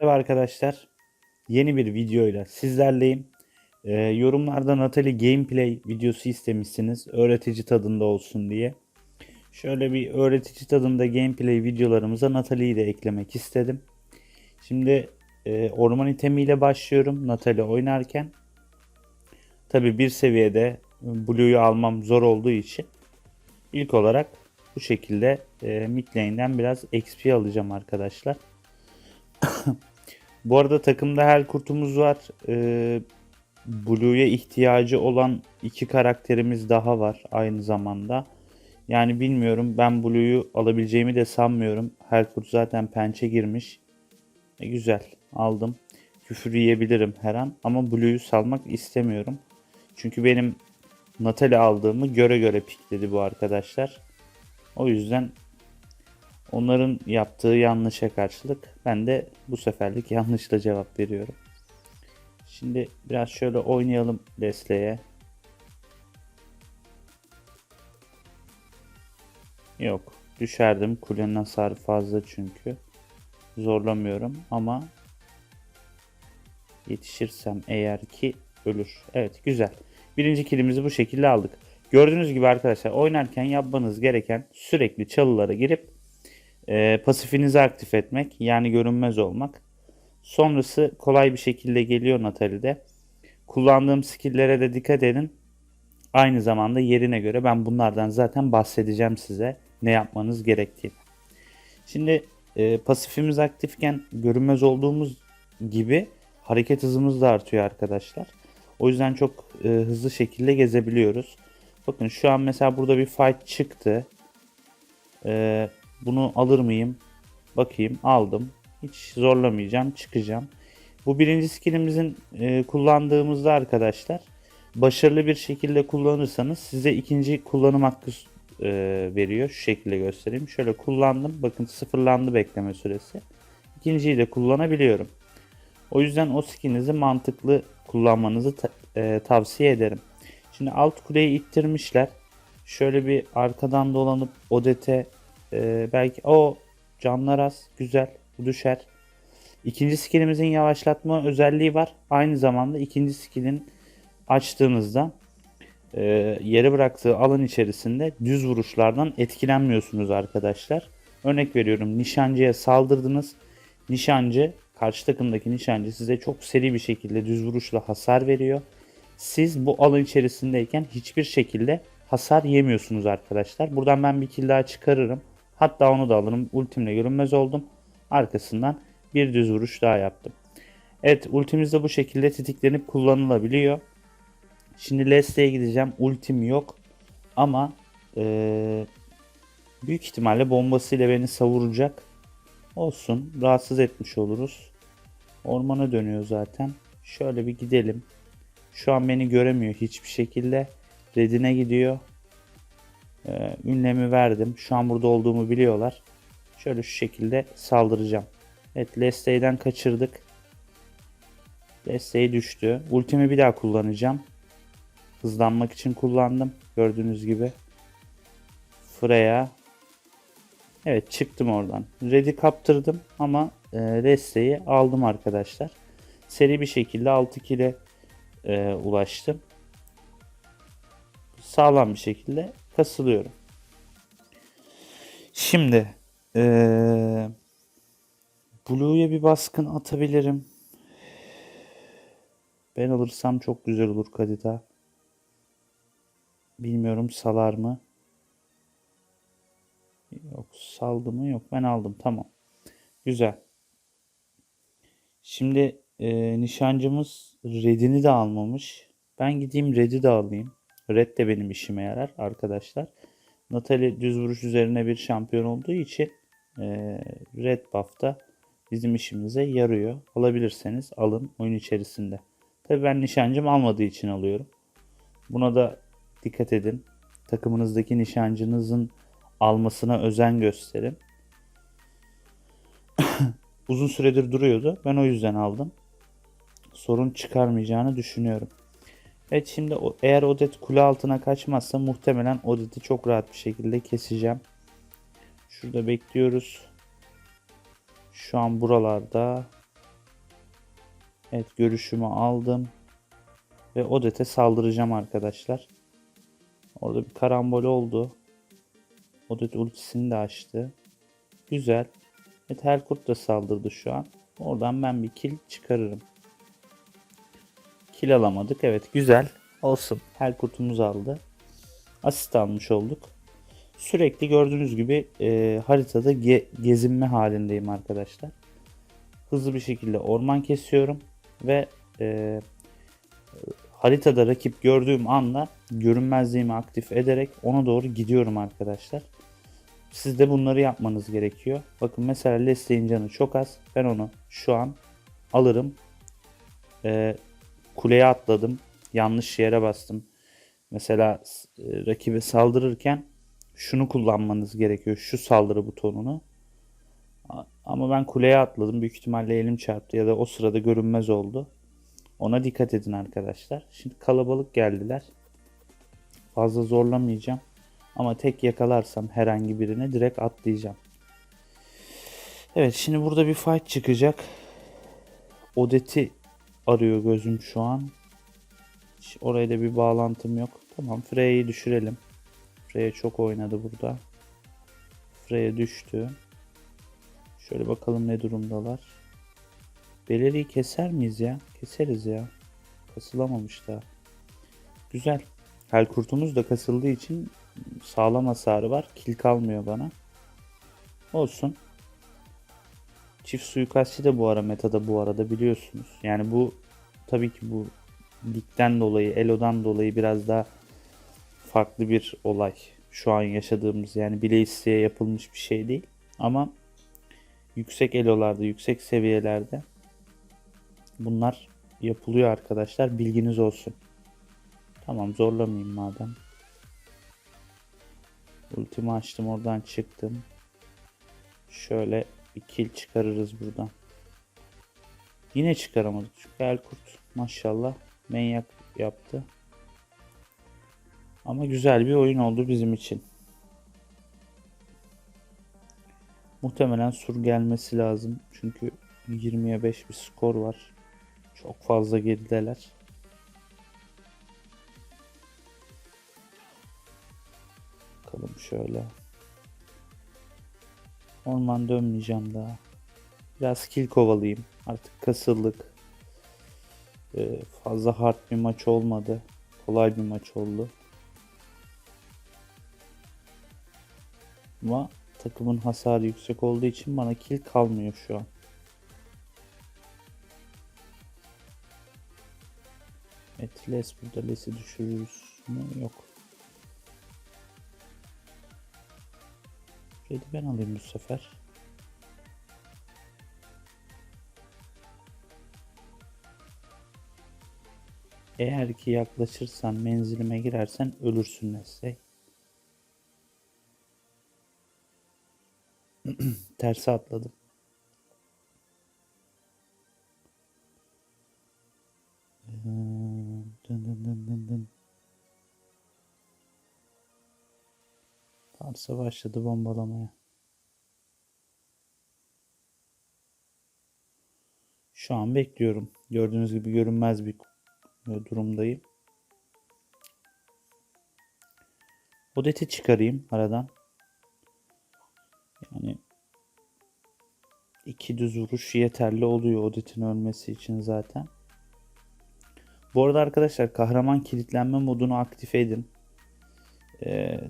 Merhaba arkadaşlar. Yeni bir videoyla sizlerleyim. Ee, yorumlarda Natalie gameplay videosu istemişsiniz. Öğretici tadında olsun diye. Şöyle bir öğretici tadında gameplay videolarımıza Natalie'yi de eklemek istedim. Şimdi e, orman itemiyle başlıyorum Natalie oynarken. Tabi bir seviyede Blue'yu almam zor olduğu için ilk olarak bu şekilde e, mid lane'den biraz XP alacağım arkadaşlar. Bu arada takımda her kurtumuz var. Ee, Blue'ya ihtiyacı olan iki karakterimiz daha var aynı zamanda. Yani bilmiyorum ben Blue'yu alabileceğimi de sanmıyorum. Her kurt zaten pençe girmiş. E, güzel aldım. Küfür yiyebilirim her an ama Blue'yu salmak istemiyorum. Çünkü benim Natalie aldığımı göre göre pikledi bu arkadaşlar. O yüzden Onların yaptığı yanlışa karşılık ben de bu seferlik yanlışla cevap veriyorum. Şimdi biraz şöyle oynayalım Leslie'ye. Yok. Düşerdim. Kulenin hasarı fazla çünkü. Zorlamıyorum ama yetişirsem eğer ki ölür. Evet güzel. Birinci kilimizi bu şekilde aldık. Gördüğünüz gibi arkadaşlar oynarken yapmanız gereken sürekli çalılara girip e, pasifinizi aktif etmek yani görünmez olmak. Sonrası kolay bir şekilde geliyor Natalie'de. Kullandığım skill'lere de dikkat edin. Aynı zamanda yerine göre ben bunlardan zaten bahsedeceğim size ne yapmanız gerektiğini. Şimdi e, pasifimiz aktifken görünmez olduğumuz gibi hareket hızımız da artıyor arkadaşlar. O yüzden çok e, hızlı şekilde gezebiliyoruz. Bakın şu an mesela burada bir fight çıktı. E, bunu alır mıyım? Bakayım aldım. Hiç zorlamayacağım. Çıkacağım. Bu birinci skillimizin e, kullandığımızda arkadaşlar başarılı bir şekilde kullanırsanız size ikinci kullanım hakkı e, veriyor. Şu şekilde göstereyim. Şöyle kullandım. Bakın sıfırlandı bekleme süresi. İkinciyi de kullanabiliyorum. O yüzden o skillinizi mantıklı kullanmanızı ta- e, tavsiye ederim. Şimdi alt kuleyi ittirmişler. Şöyle bir arkadan dolanıp Odete ee, belki o canlar az. Güzel. Düşer. İkinci skillimizin yavaşlatma özelliği var. Aynı zamanda ikinci skillin açtığınızda e, yere bıraktığı alan içerisinde düz vuruşlardan etkilenmiyorsunuz arkadaşlar. Örnek veriyorum nişancıya saldırdınız. Nişancı karşı takımdaki nişancı size çok seri bir şekilde düz vuruşla hasar veriyor. Siz bu alan içerisindeyken hiçbir şekilde hasar yemiyorsunuz arkadaşlar. Buradan ben bir kill daha çıkarırım. Hatta onu da alırım. Ultimle görünmez oldum. Arkasından bir düz vuruş daha yaptım. Evet ultimiz de bu şekilde tetiklenip kullanılabiliyor. Şimdi Leslie'ye gideceğim. Ultim yok. Ama ee, büyük ihtimalle bombasıyla beni savuracak. Olsun. Rahatsız etmiş oluruz. Ormana dönüyor zaten. Şöyle bir gidelim. Şu an beni göremiyor hiçbir şekilde. Redine gidiyor. Ee, ünlemi verdim. Şu an burada olduğumu biliyorlar. Şöyle şu şekilde saldıracağım. Evet Leslie'den kaçırdık. Leslie düştü. Ultimi bir daha kullanacağım. Hızlanmak için kullandım. Gördüğünüz gibi. Freya. Evet çıktım oradan. Red'i kaptırdım ama e, Leslie'yi aldım arkadaşlar. Seri bir şekilde 6 kile e, ulaştım. Sağlam bir şekilde kasılıyorum. Şimdi ee, Blue'ya bir baskın atabilirim. Ben alırsam çok güzel olur Kadita. Bilmiyorum salar mı? Yok saldı mı? Yok ben aldım tamam. Güzel. Şimdi e, nişancımız redini de almamış. Ben gideyim redi de alayım. Red de benim işime yarar arkadaşlar. Natalie düz vuruş üzerine bir şampiyon olduğu için e, Red buff da bizim işimize yarıyor. Alabilirseniz alın oyun içerisinde. Tabi ben nişancım almadığı için alıyorum. Buna da dikkat edin. Takımınızdaki nişancınızın almasına özen gösterin. Uzun süredir duruyordu. Ben o yüzden aldım. Sorun çıkarmayacağını düşünüyorum. Evet şimdi eğer Odet kule altına kaçmazsa muhtemelen Odet'i çok rahat bir şekilde keseceğim. Şurada bekliyoruz. Şu an buralarda. Evet görüşümü aldım. Ve Odet'e saldıracağım arkadaşlar. Orada bir karambol oldu. Odet ultisini de açtı. Güzel. Evet Helkurt da saldırdı şu an. Oradan ben bir kill çıkarırım. Kill alamadık. Evet güzel. Olsun. Helkurt'umuz aldı. Asist almış olduk. Sürekli gördüğünüz gibi e, haritada ge- gezinme halindeyim arkadaşlar. Hızlı bir şekilde orman kesiyorum ve e, haritada rakip gördüğüm anda görünmezliğimi aktif ederek ona doğru gidiyorum arkadaşlar. Siz de bunları yapmanız gerekiyor. Bakın mesela Leslie'in canı çok az. Ben onu şu an alırım. Ee, kuleye atladım. Yanlış yere bastım. Mesela e, rakibe saldırırken şunu kullanmanız gerekiyor. Şu saldırı butonunu. Ama ben kuleye atladım. Büyük ihtimalle elim çarptı ya da o sırada görünmez oldu. Ona dikkat edin arkadaşlar. Şimdi kalabalık geldiler. Fazla zorlamayacağım. Ama tek yakalarsam herhangi birine direkt atlayacağım. Evet şimdi burada bir fight çıkacak. Odet'i arıyor gözüm şu an. Hiç Oraya da bir bağlantım yok. Tamam Freya'yı düşürelim. Freya çok oynadı burada. Freya düştü. Şöyle bakalım ne durumdalar. Beleri'yi keser miyiz ya? Keseriz ya. Kasılamamış daha. Güzel. Helkurtumuz da kasıldığı için sağlam hasarı var. Kil kalmıyor bana. Olsun. Çift suikastçı da bu ara metada bu arada biliyorsunuz. Yani bu tabii ki bu ligden dolayı, Elo'dan dolayı biraz daha farklı bir olay. Şu an yaşadığımız yani bile isteye yapılmış bir şey değil. Ama yüksek elolarda, yüksek seviyelerde bunlar yapılıyor arkadaşlar. Bilginiz olsun. Tamam zorlamayayım madem. Ultimi açtım oradan çıktım. Şöyle bir kill çıkarırız buradan. Yine çıkaramadık çünkü Elkurt maşallah manyak yaptı. Ama güzel bir oyun oldu bizim için. Muhtemelen sur gelmesi lazım. Çünkü 20'ye 5 bir skor var. Çok fazla gerideler. Bakalım şöyle. Orman dönmeyeceğim daha. Biraz kill kovalayayım. Artık kasıldık. Ee, fazla hard bir maç olmadı. Kolay bir maç oldu. Ama takımın hasarı yüksek olduğu için bana kill kalmıyor şu an. Evet Les burada Les'i düşürürüz? Yok. Red'i ben alayım bu sefer. Eğer ki yaklaşırsan menzilime girersen ölürsün Leslie. Terse atladım. Tarsa başladı bombalamaya. Şu an bekliyorum. Gördüğünüz gibi görünmez bir durumdayım. Odet'i çıkarayım aradan. Yani iki düz vuruş yeterli oluyor Odet'in ölmesi için zaten. Bu arada arkadaşlar kahraman kilitlenme modunu aktif edin. Ee,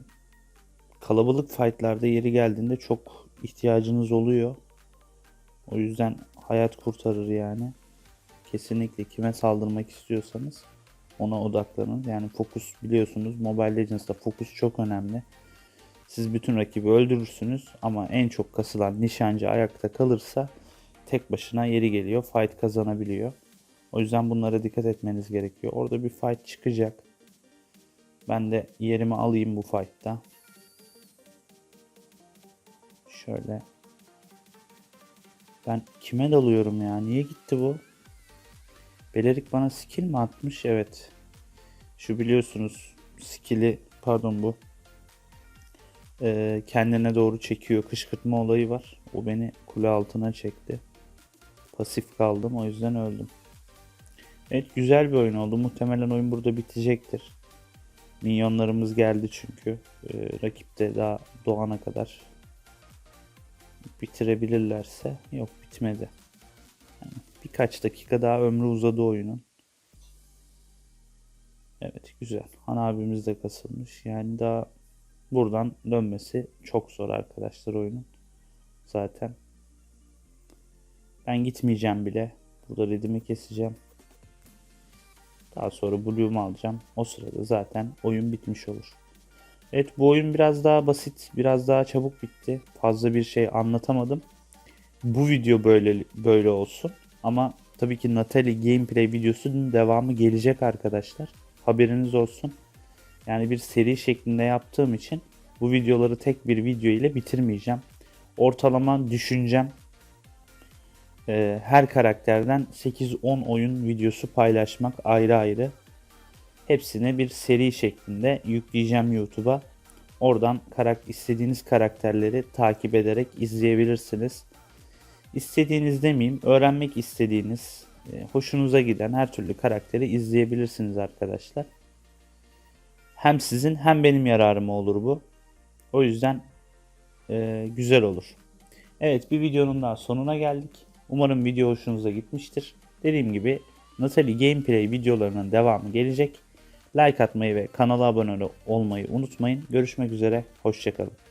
kalabalık fightlarda yeri geldiğinde çok ihtiyacınız oluyor. O yüzden hayat kurtarır yani. Kesinlikle kime saldırmak istiyorsanız ona odaklanın. Yani fokus biliyorsunuz Mobile Legends'da fokus çok önemli. Siz bütün rakibi öldürürsünüz ama en çok kasılan nişancı ayakta kalırsa tek başına yeri geliyor. Fight kazanabiliyor. O yüzden bunlara dikkat etmeniz gerekiyor. Orada bir fight çıkacak. Ben de yerimi alayım bu fight'ta. Şöyle. Ben kime dalıyorum ya? Niye gitti bu? Belerik bana skill mi atmış? Evet. Şu biliyorsunuz skill'i pardon bu e, kendine doğru çekiyor. Kışkırtma olayı var. O beni kule altına çekti. Pasif kaldım o yüzden öldüm. Evet güzel bir oyun oldu. Muhtemelen oyun burada bitecektir. Minyonlarımız geldi çünkü. Ee, rakip de daha doğana kadar bitirebilirlerse. Yok bitmedi. Yani birkaç dakika daha ömrü uzadı oyunun. Evet güzel. Han abimiz de kasılmış. Yani daha buradan dönmesi çok zor arkadaşlar oyunun. Zaten. Ben gitmeyeceğim bile. Burada redimi keseceğim. Daha sonra Blue'umu alacağım. O sırada zaten oyun bitmiş olur. Evet bu oyun biraz daha basit, biraz daha çabuk bitti. Fazla bir şey anlatamadım. Bu video böyle böyle olsun. Ama tabii ki Natalie gameplay videosunun devamı gelecek arkadaşlar. Haberiniz olsun. Yani bir seri şeklinde yaptığım için bu videoları tek bir video ile bitirmeyeceğim. Ortalama düşüncem e, her karakterden 8-10 oyun videosu paylaşmak ayrı ayrı. Hepsini bir seri şeklinde yükleyeceğim YouTube'a. Oradan karak istediğiniz karakterleri takip ederek izleyebilirsiniz. İstediğiniz demeyeyim, öğrenmek istediğiniz, e, hoşunuza giden her türlü karakteri izleyebilirsiniz arkadaşlar. Hem sizin hem benim yararıma olur bu. O yüzden e, güzel olur. Evet bir videonun daha sonuna geldik. Umarım video hoşunuza gitmiştir. Dediğim gibi Natalie Gameplay videolarının devamı gelecek. Like atmayı ve kanala abone olmayı unutmayın. Görüşmek üzere, hoşçakalın.